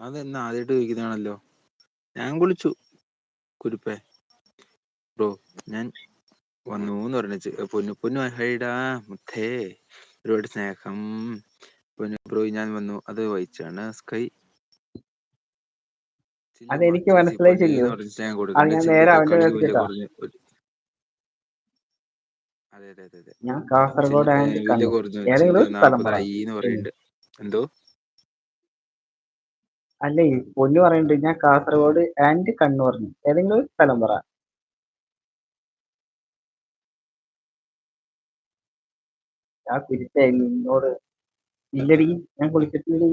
അതെന്നാ ആദ്യായിട്ട് ചോദിക്കുന്നതാണല്ലോ ഞാൻ കുളിച്ചു. കുരുപ്പേ. ബ്രോ ഞാൻ വന്നു എന്ന് പറഞ്ഞേച്ച്. പൊന്നു പൊന്നു ഹൈഡാ മുത്തേ. ഒരുപാട് സ്നേഹം. പൊന്നു ബ്രോ ഞാൻ വന്നു. അത് വായിച്ചാണ് സ്കൈ. അതെനിക്ക് മനസ്സിലായി അത് അതെ അതെ എന്തോ? അല്ലേ? പൊന്നു പറയുന്നുണ്ട്. ഞാൻ കാസർഗോഡ് ആൻഡ് കണ്ണൂർന്ന് ഏതെങ്കിലും ഒരു സ്ഥലം പറ. ഞാൻ കുരിശേ നിന്നോട്. ഇല്ലടി ഞാൻ കുളിച്ചിട്ടില്ലടി.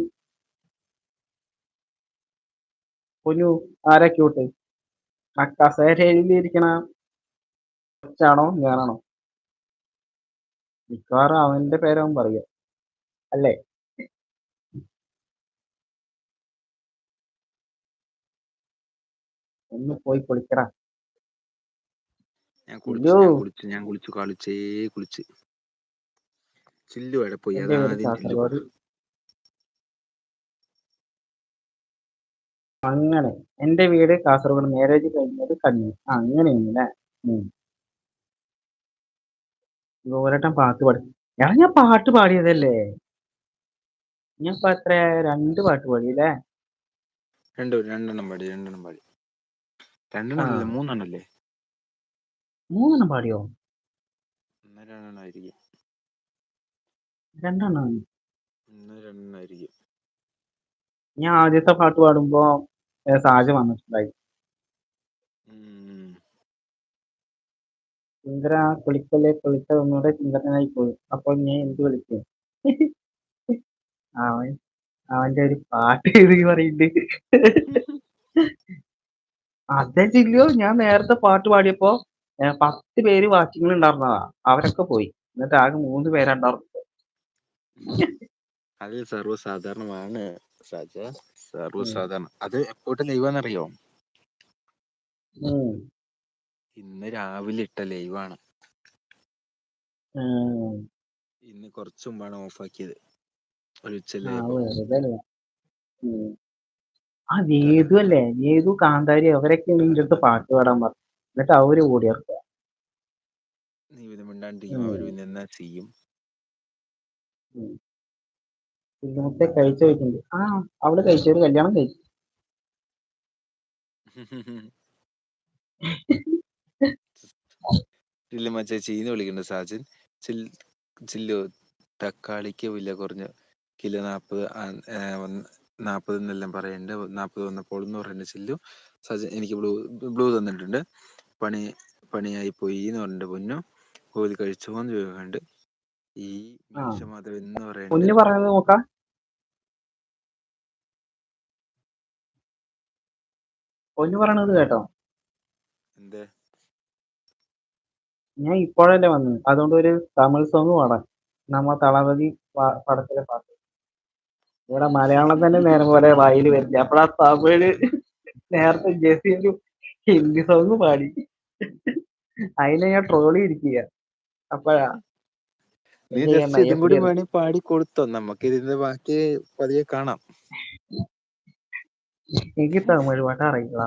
പൊന്നു ആരാ ക്യൂട്ട് ആ കസേരയിലിരിക്കണ കൊച്ചാണോ ഞാനാണോ? മിക്കവാറും അവന്റെ പേരാവും പറയുക. അല്ലേ? ഒന്ന് പോയി കുളിക്കടാ. ഞാൻ കുളിച്ചു ഞാൻ കുളിച്ചു ഞാൻ കുളിച്ചു കളിച്ചേ കുളിച്ച്. ചില്ലു എവിടെ പോയി അതാദ്യം ചില്ലു. അങ്ങനെ. എന്റെ വീട് കാസർഗോഡ് മാരേജ് കഴിഞ്ഞത് കണ്ണൂർ ഉം. ഗോരട്ടൻ പാട്ട് പാടി. എടാ ഞാൻ പാട്ട് പാടിയതല്ലേ? ഞാൻ ഇപ്പൊ എത്ര രണ്ട് പാട്ട് പാടി രണ്ടു രണ്ട് രണ്ടെണ്ണം പാടി രണ്ടെണ്ണം പാടി. രണ്ടെണ്ണം മൂന്നെണ്ണല്ലേ? മൂന്നെണ്ണം പാടിയോ? രണ്ടെണ്ണം ഞാൻ ആദ്യത്തെ പാട്ട് പാടുമ്പോ സാജ വന്നിട്ടുണ്ടായി. ഇന്ദ്ര കുളിക്കല്ലേ കുളിച്ച ഒന്നുകൂടെ സുന്ദരനായി പോയി. അപ്പോൾ ഞാൻ എന്ത് വിളിക്കും? അവൻ അവന്റെ ഒരു പാട്ട് എഴുതി പറയുന്നുണ്ട്. അതെ ചില്ലയോ ഞാൻ നേരത്തെ പാട്ട് പാടിയപ്പോ പത്ത് പേര് വാച്ചിങ്ങിൽ ഉണ്ടായിരുന്നതാ അവരൊക്കെ പോയി. എന്നിട്ട് ആകെ മൂന്ന് പേരുണ്ടായിരുന്നു അത് സർവസാധാരണമാണ് സാജ. സർവസാധാരണ. അത് എപ്പോട്ട് ലൈവാന്നറിയോ? അറിയോ ഇന്ന് രാവിലെ ഇട്ട ലൈവാണ്. ഇന്ന് കൊറച്ചു മുമ്പാണ് ഓഫാക്കിയത്. ഒരു ആ ഉച്ചല്ലായപ്പോ വെറുതെ അല്ല. ഉം. ആ നീതു അല്ലേ? നീതു കാന്താരി അവരൊക്കെ നിന്റെ അടുത്ത് പാട്ട് പാടാൻ പറഞ്ഞു എന്നിട്ട് അവർ ഓടിയർക്കുക നീ ഇത് അവർ പിന്നെ എന്നാ ചെയ്യും? കഴിച്ചു ആ അവൾ കഴിച്ചൊരു കല്യാണം കഴിച്ചു. ചില്ലുമ്മ ചേച്ചീന്ന് വിളിക്കണ്ട സാജൻ. ചില്ലു തക്കാളിക്ക് വില കുറഞ്ഞു കിലോ നാൽപ്പത് നാൽപ്പത് എന്നെല്ലാം പറയുന്നുണ്ട് നാൽപ്പത് വന്നപ്പോൾ എന്ന് പറയുന്നുണ്ട് ചില്ലു. സജ എനിക്ക് ബ്ലൂ ബ്ലൂ തന്നിട്ടുണ്ട്. പണി പണിയായി പോയി എന്ന് പറഞ്ഞിട്ട് പൊന്നു. കോഴി കഴിച്ചു എന്ന് ചോദിക്കുന്നുണ്ട് ഈ ആ. മീശമാധവൻ എന്ന് പറയുന്നത് പൊന്നു പറയണത് കേട്ടോ. എന്തേ? ഞാൻ ഇപ്പോഴല്ലേ വന്നത്. അതുകൊണ്ട് ഒരു തമിഴ് സോങ് പാടാം. നമ്മ തളപതി പടത്തിലെ പാട്ട്. ഇവിടെ മലയാളം തന്നെ നേരം പോലെ വായിൽ വരില്ല. അപ്പോഴാ തമിഴ് നേരത്തെ ജെസ്സിയൊരു ഹിന്ദി സോങ് പാടി. അതിനെ ഞാൻ ട്രോളി ഇരിക്കുക അപ്പോഴാ. നീ എന്ത് ജസ്റ്റ് ഇതും കൂടി എപ്പിടി പാടി കൊടുത്തോ. നമുക്ക് ഇതിന്റെ ബാക്കി പതിയെ കാണാം. എനിക്ക് തമിഴ് പാട്ട് അറിയില്ല?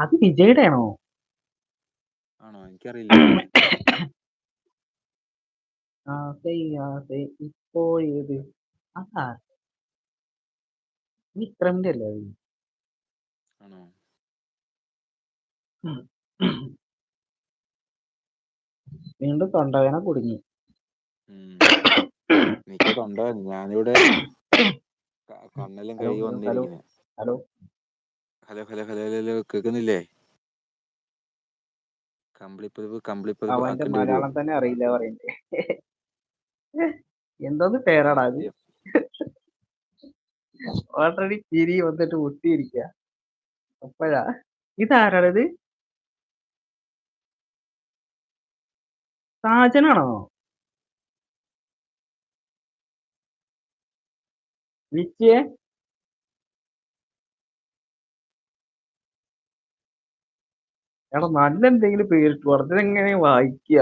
അത് വിജയുടെ ആണോ? ആണോ? എനിക്കറിയില്ല. ആസെ ഇപ്പോഴേത്. അതാ. വിക്രമിന്റെ അല്ലേ അത്? ആണോ? വീണ്ടും തൊണ്ടവേന കുടുങ്ങി. ഉം. എനിക്ക്. ഞാനിവിടെ ക- കണ്ണെല്ലാം hello hello hello hello. Hello hello hello hello hello കേൾക്കുന്നില്ലേ? കമ്പിളിപ്പതിവ് കമ്പിളിപ്പതിവ് അവന്റെ ആക്കേണ്ടി വരുമോ മലയാളം തന്നെ അറിയില്ല പറയണ്ടേ? എന്തോന്ന് പേരാടാ ഓൾറെഡി ചിരി വന്നിട്ട് ഒട്ടിയിരിക്കുക അപ്പോഴാ. ഇതാരാണിത് സാജനാണോ? വിച്ചേ എടാ നല്ല എന്തെങ്കിലും പേരിട്ട് പറഞ്ഞത് എങ്ങനെ വായിക്കുക